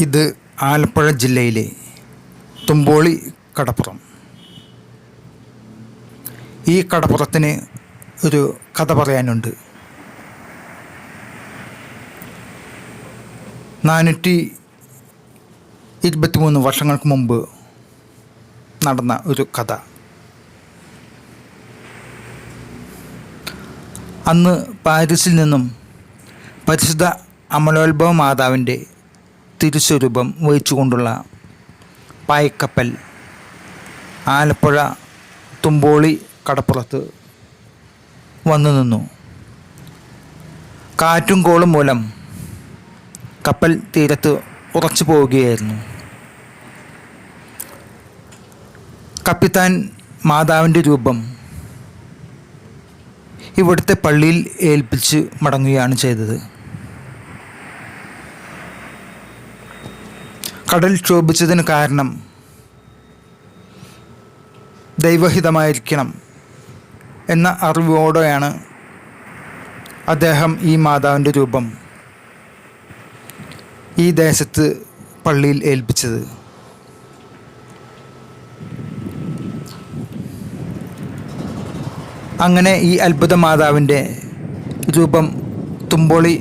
ഇത് ആലപ്പുഴ ജില്ലയിലെ തുമ്പോളി കടപ്പുറം. ഈ കടപ്പുറത്തിന് ഒരു കഥ പറയാനുണ്ട്. നാനൂറ്റി ഇരുപത്തിമൂന്ന് വർഷങ്ങൾക്ക് മുമ്പ് നടന്ന ഒരു കഥ. അന്ന് പാരീസിൽ നിന്നും പരിശുദ്ധ അമലോത്ഭവ മാതാവിന്റെ തിരുസ്വരൂപം വഹിച്ചുകൊണ്ടുള്ള പായക്കപ്പൽ ആലപ്പുഴ തുമ്പോളി കടപ്പുറത്ത് വന്നു നിന്നു. കാറ്റും കോളും മൂലം കപ്പൽ തീരത്ത് ഉറച്ചു പോവുകയായിരുന്നു. കപ്പിത്താൻ മാതാവിന്റെ രൂപം ഇവിടുത്തെ പള്ളിയിൽ ഏൽപ്പിച്ച് മടങ്ങുകയാണ് ചെയ്തത്. കടൽ ക്ഷോഭിച്ചതിന് കാരണം ദൈവഹിതമായിരിക്കണം എന്ന അറിവോടെയാണ് അദ്ദേഹം ഈ മാതാവിന്റെ രൂപം ഈ ദേശത്ത് പള്ളിയിൽ ഏൽപ്പിച്ചത്. അങ്ങനെ ഈ അത്ഭുത മാതാവിന്റെ രൂപം തുമ്പോളി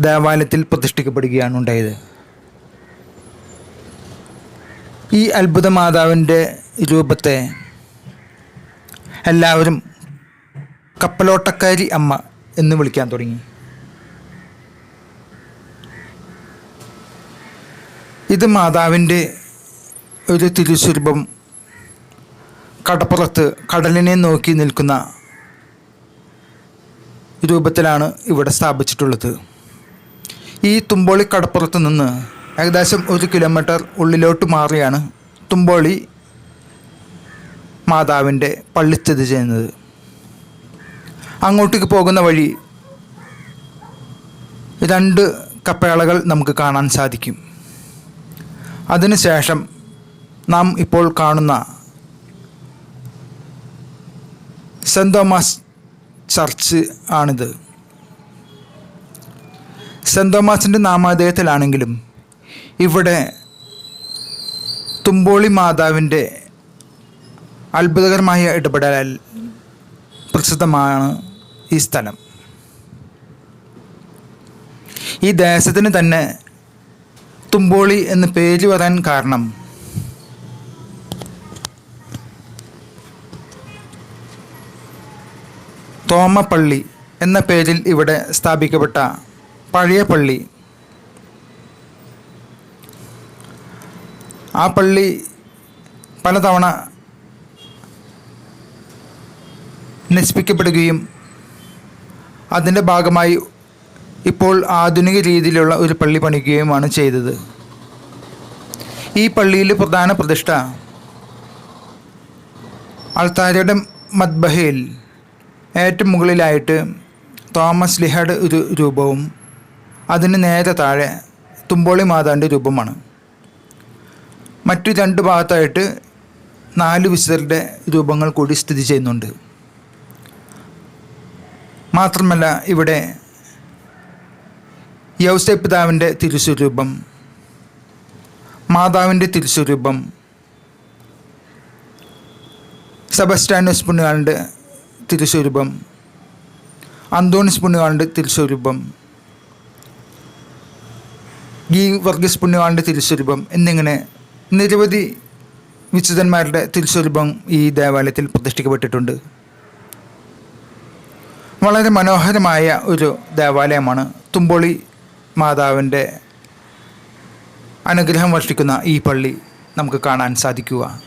ദേവാലയത്തിൽ പ്രതിഷ്ഠിക്കപ്പെടുകയാണ് ഉണ്ടായത്. ഈ അത്ഭുത മാതാവിന്റെ രൂപത്തെ എല്ലാവരും കപ്പലോട്ടക്കാരി അമ്മ എന്ന് വിളിക്കാൻ തുടങ്ങി. ഇത് മാതാവിന്റെ ഒരു തിരുസ്വരൂപം. കടപ്പുറത്ത് കടലിനെ നോക്കി നിൽക്കുന്ന രൂപത്തിലാണ് ഇവിടെ സ്ഥാപിച്ചിട്ടുള്ളത്. ഈ തുമ്പോളി കടപ്പുറത്ത് നിന്ന് ഏകദേശം ഒരു കിലോമീറ്റർ ഉള്ളിലോട്ട് മാറിയാണ് തുമ്പോളി മാതാവിന്റെ പള്ളി സ്ഥിതി ചെയ്യുന്നത്. അങ്ങോട്ടേക്ക് പോകുന്ന വഴി രണ്ട് കപ്പേളകൾ നമുക്ക് കാണാൻ സാധിക്കും. അതിനുശേഷം നാം ഇപ്പോൾ കാണുന്ന സെന്റ് തോമസ് ചർച്ച് ആണിത്. സെന്റ് തോമസിന്റെ നാമധേയത്തിലാണെങ്കിലും ഇവിടെ തുമ്പോളി മാതാവിന്റെ അത്ഭുതകരമായ ഇടപെടൽ പ്രസിദ്ധമാണ് ഈ സ്ഥലം. ഈ ദേശത്തിന് തന്നെ തുമ്പോളി എന്ന് പേര് വരാൻ കാരണം തോമപ്പള്ളി എന്ന പേരിൽ ഇവിടെ സ്ഥാപിക്കപ്പെട്ട പഴയ പള്ളി ആ പള്ളി പലതവണ നശിപ്പിക്കപ്പെടുകയും അതിന്റെ ഭാഗമായി ഇപ്പോൾ ആധുനിക രീതിയിലുള്ള ഒരു പള്ളി പണിക്കുകയുമാണ് ചെയ്തത്. ഈ പള്ളിയിൽ പ്രധാന പ്രതിഷ്ഠ അൾത്താരയുടെ മദ്ബഹയിൽ ഏറ്റവും മുകളിലായിട്ട് തോമസ് ലിഹയുടെ ഒരു രൂപവും അതിന് നേരെ താഴെ തുമ്പോളി മാതാവിന്റെ രൂപമാണ്. മറ്റു രണ്ട് ഭാഗത്തായിട്ട് നാല് വിശുദ്ധരുടെ രൂപങ്ങൾ കൂടി സ്ഥിതി ചെയ്യുന്നുണ്ട്. മാത്രമല്ല ഇവിടെ യൗസേ പിതാവിന്റെ തിരുസ്വരൂപം മാതാവിന്റെ തിരുസ്വരൂപം സെബസ്റ്റാനോസ് പുണ്യാളിന്റെ തിരുസ്വരൂപം അന്തോണിസ് പുണ്യാളിന്റെ തിരുസ്വരൂപം ഗീ വർഗീസ് പുണ്യാളിന്റെ തിരുസ്വരൂപം എന്നിങ്ങനെ നിരവധി വിശുദ്ധന്മാരുടെ തിരുസ്വരൂപം ഈ ദേവാലയത്തിൽ പ്രതിഷ്ഠിക്കപ്പെട്ടിട്ടുണ്ട്. വളരെ മനോഹരമായ ഒരു ദേവാലയമാണ് തുമ്പോളി മാതാവിന്റെ അനുഗ്രഹം വർഷിക്കുന്ന ഈ പള്ളി നമുക്ക് കാണാൻ സാധിക്കുക.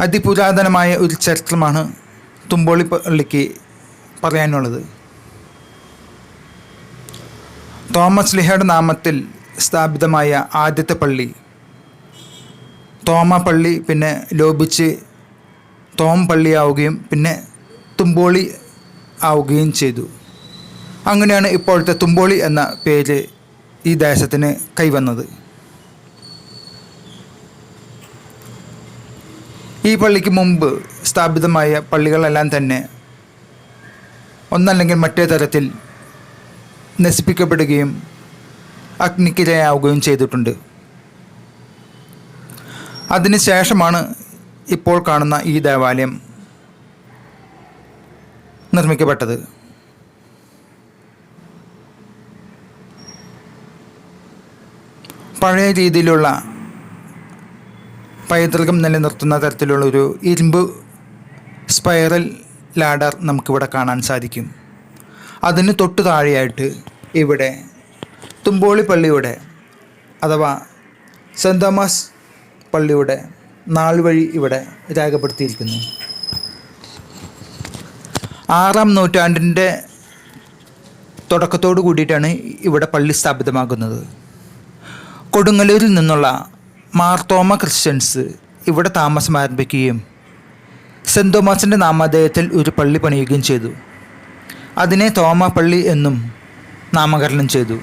അതിപുരാതനമായ ഒരു ചരിത്രമാണ് തുമ്പോളി പള്ളിക്ക് പറയാനുള്ളത്. തോമസ് ലിഹയുടെ നാമത്തിൽ സ്ഥാപിതമായ ആദ്യത്തെ പള്ളി. തോമ പള്ളി പിന്നെ ലോപിച്ച് തോം പള്ളിയാവുകയും പിന്നെ തുമ്പോളി ആവുകയും ചെയ്തു. അങ്ങനെയാണ് ഇപ്പോഴത്തെ തുമ്പോളി എന്ന പേര് ഈ ദേശത്തിന് കൈവന്നത്. ഈ പള്ളിക്ക് മുമ്പ് സ്ഥാപിതമായ പള്ളികളെല്ലാം തന്നെ ഒന്നല്ലെങ്കിൽ മറ്റേ തരത്തിൽ നശിപ്പിക്കപ്പെടുകയും അഗ്നിക്കിരയാവുകയും ചെയ്തിട്ടുണ്ട്. അതിനുശേഷമാണ് ഇപ്പോൾ കാണുന്ന ഈ ദേവാലയം നിർമ്മിക്കപ്പെട്ടത്. പഴയ രീതിയിലുള്ള പൈതൃകം നിലനിർത്തുന്ന തരത്തിലുള്ള ഒരു ഇരുമ്പ് സ്പൈറൽ ലാഡർ നമുക്കിവിടെ കാണാൻ സാധിക്കും. അതിന് തൊട്ടു താഴെയായിട്ട് ഇവിടെ തുമ്പോളി പള്ളിയുടെ അഥവാ സെന്റ് തോമസ് പള്ളിയുടെ നാൾ വഴി ഇവിടെ രേഖപ്പെടുത്തിയിരിക്കുന്നു. ആറാം നൂറ്റാണ്ടിന്റെ തുടക്കത്തോടു കൂടിയിട്ടാണ് ഇവിടെ പള്ളി സ്ഥാപിതമാകുന്നത്. കൊടുങ്ങല്ലൂരിൽ നിന്നുള്ള മാർത്തോമ ക്രിസ്ത്യൻസ് ഇവിടെ താമസം ആരംഭിക്കുകയും സെന്റ് തോമസിന്റെ നാമധേയത്തിൽ ഒരു പള്ളി പണിയുകയും ചെയ്തു. അതിനെ തോമ പള്ളി എന്നും നാമകരണം ചെയ്തു.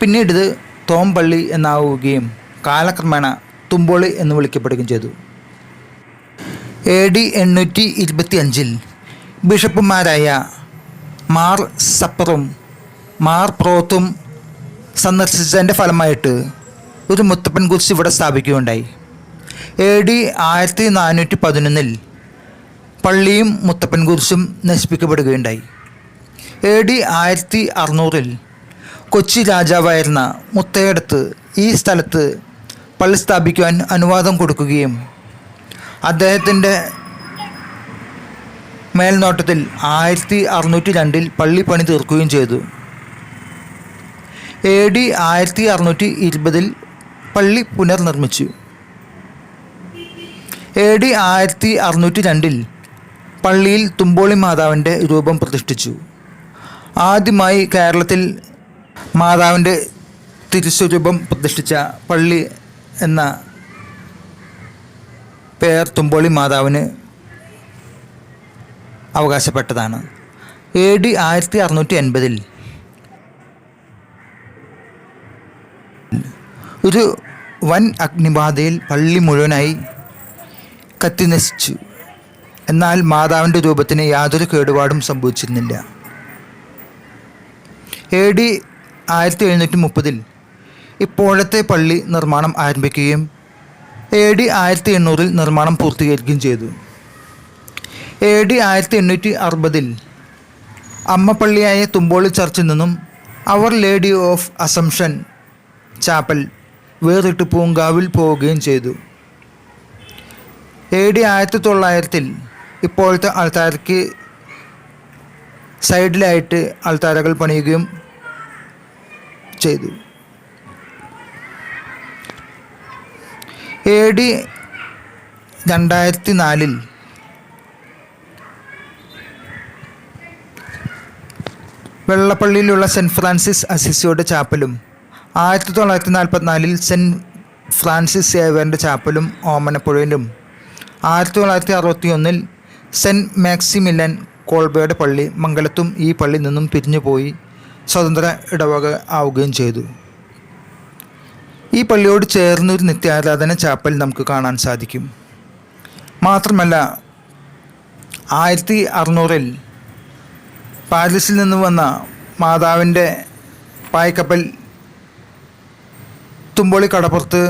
പിന്നീട് ഇത് തോം പള്ളി എന്നാവുകയും കാലക്രമേണ തുമ്പോളി എന്ന് വിളിക്കപ്പെടുകയും ചെയ്തു. എ ഡി എണ്ണൂറ്റി ഇരുപത്തി അഞ്ചിൽ ബിഷപ്പുമാരായ മാർ സപ്പറും മാർ പ്രോത്തും സന്ദർശിച്ചതിന്റെ ഫലമായിട്ട് ഒരു മുത്തപ്പൻ കുരിശ് ഇവിടെ സ്ഥാപിക്കുകയുണ്ടായി. എ ഡി ആയിരത്തി നാനൂറ്റി പതിനൊന്നിൽ പള്ളിയും മുത്തപ്പൻ കുരിശും നശിപ്പിക്കപ്പെടുകയുണ്ടായി. എ ഡി ആയിരത്തി അറുന്നൂറിൽ കൊച്ചി രാജാവായിരുന്ന മുത്തയടത്ത് ഈ സ്ഥലത്ത് പള്ളി സ്ഥാപിക്കുവാൻ അനുവാദം കൊടുക്കുകയും അദ്ദേഹത്തിന്റെ മേൽനോട്ടത്തിൽ ആയിരത്തി അറുന്നൂറ്റി രണ്ടിൽ പള്ളി പണി തീർക്കുകയും ചെയ്തു. എ ഡി ആയിരത്തി അറുന്നൂറ്റി ഇരുപതിൽ പള്ളി പുനർനിർമ്മിച്ചു. എ ഡി ആയിരത്തി അറുന്നൂറ്റി രണ്ടിൽ പള്ളിയിൽ തുമ്പോളി മാതാവിന്റെ രൂപം പ്രതിഷ്ഠിച്ചു. ആദ്യമായി കേരളത്തിൽ മാതാവിന്റെ തിരുസ്വരൂപം പ്രതിഷ്ഠിച്ച പള്ളി എന്ന പേർ തുമ്പോളി മാതാവിന് അവകാശപ്പെട്ടതാണ്. എ ഡി ആയിരത്തി അറുന്നൂറ്റി എൺപതിൽ ഒരു വൻ അഗ്നിബാധയിൽ പള്ളി മുഴുവനായി കത്തിനശിച്ചു. എന്നാൽ മാതാവിന്റെ രൂപത്തിന് യാതൊരു കേടുപാടും സംഭവിച്ചിരുന്നില്ല. എ ഡി ആയിരത്തി എഴുന്നൂറ്റി മുപ്പതിൽ ഇപ്പോഴത്തെ പള്ളി നിർമ്മാണം ആരംഭിക്കുകയും എ ഡി ആയിരത്തി എണ്ണൂറിൽ നിർമ്മാണം പൂർത്തീകരിക്കുകയും ചെയ്തു. എ ഡി ആയിരത്തി എണ്ണൂറ്റി അറുപതിൽ അമ്മപ്പള്ളിയായ തുമ്പോളി ചർച്ചിൽ നിന്നും അവർ ലേഡി ഓഫ് അസംഷൻ ചാപ്പൽ വേറിട്ട് പൂങ്കാവിൽ പോവുകയും ചെയ്തു. എ ഡി ആയിരത്തി തൊള്ളായിരത്തിൽ ഇപ്പോഴത്തെ ആൾത്താരയ്ക്ക് സൈഡിലായിട്ട് ആൾത്താരകൾ പണിയുകയും ചെയ്തു. എ ഡി രണ്ടായിരത്തി നാലിൽ വെള്ളപ്പള്ളിയിലുള്ള സെന്റ് ഫ്രാൻസിസ് അസിസിയുടെ ചാപ്പലും ആയിരത്തി തൊള്ളായിരത്തി നാൽപ്പത്തിനാലിൽ സെന്റ് ഫ്രാൻസിസ് സേവറിന്റെ ചാപ്പലും ഓമനപ്പുഴയിലും ആയിരത്തി തൊള്ളായിരത്തി അറുപത്തി ഒന്നിൽ സെന്റ് മാക്സിമിലൻ കോൾബയുടെ പള്ളി മംഗലത്തും ഈ പള്ളി നിന്നും പിരിഞ്ഞുപോയി. സ്വതന്ത്ര ഇടവക ആവുകയും ചെയ്തു. ഈ പള്ളിയോട് ചേർന്നൊരു നിത്യാരാധന ചാപ്പൽ നമുക്ക് കാണാൻ സാധിക്കും. മാത്രമല്ല ആയിരത്തി അറുന്നൂറിൽ പാരീസിൽ നിന്ന് വന്ന മാതാവിന്റെ പായ്ക്കപ്പൽ തുമ്പോളി കടപ്പുറത്ത്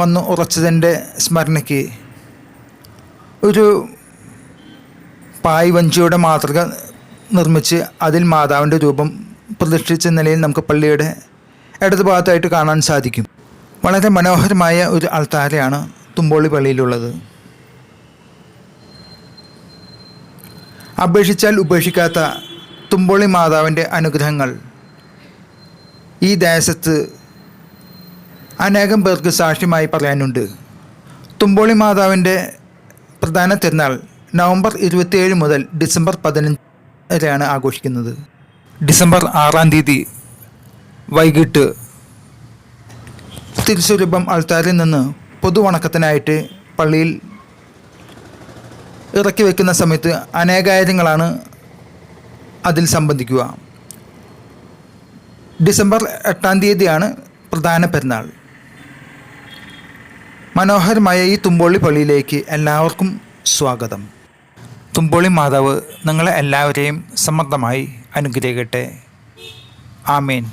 വന്ന് ഉറച്ചതിന്റെ സ്മരണയ്ക്ക് ഒരു പായ് വഞ്ചിയുടെ മാതൃക നിർമ്മിച്ച് അതിൽ മാതാവിന്റെ രൂപം പ്രതിഷ്ഠിച്ച നിലയിൽ നമുക്ക് പള്ളിയുടെ ഇടതുഭാഗത്തായിട്ട് കാണാൻ സാധിക്കും. വളരെ മനോഹരമായ ഒരു അൾത്താരയാണ് തുമ്പോളി പള്ളിയിലുള്ളത്. അപേക്ഷിച്ചാൽ ഉപേക്ഷിക്കാത്ത തുമ്പോളി മാതാവിന്റെ അനുഗ്രഹങ്ങൾ ഈ ദേശത്ത് അനേകം പേർക്ക് സാക്ഷ്യമായി പറയാനുണ്ട്. തുമ്പോളി മാതാവിന്റെ പ്രധാന തിരുനാൾ നവംബർ ഇരുപത്തിയേഴ് മുതൽ ഡിസംബർ പതിനഞ്ച് വരെയാണ് ആഘോഷിക്കുന്നത്. ഡിസംബർ ആറാം തീയതി വൈകിട്ട് തിരുസ്വരൂപം അൾത്താരിൽ നിന്ന് പൊതുവണക്കത്തിനായിട്ട് പള്ളിയിൽ ഇറക്കി വയ്ക്കുന്ന സമയത്ത് അനേകായിരങ്ങളാണ് അതിൽ സംബന്ധിക്കുക. ഡിസംബർ എട്ടാം തീയതിയാണ് പ്രധാന പെരുന്നാൾ. മനോഹരമായ ഈ തുമ്പോളി പള്ളിയിലേക്ക് എല്ലാവർക്കും സ്വാഗതം. തുമ്പോളി മാതാവ് നിങ്ങളെ എല്ലാവരെയും സമ്മർദ്ദമായി അനുഗ്രഹിക്കട്ടെ. ആമേൻ.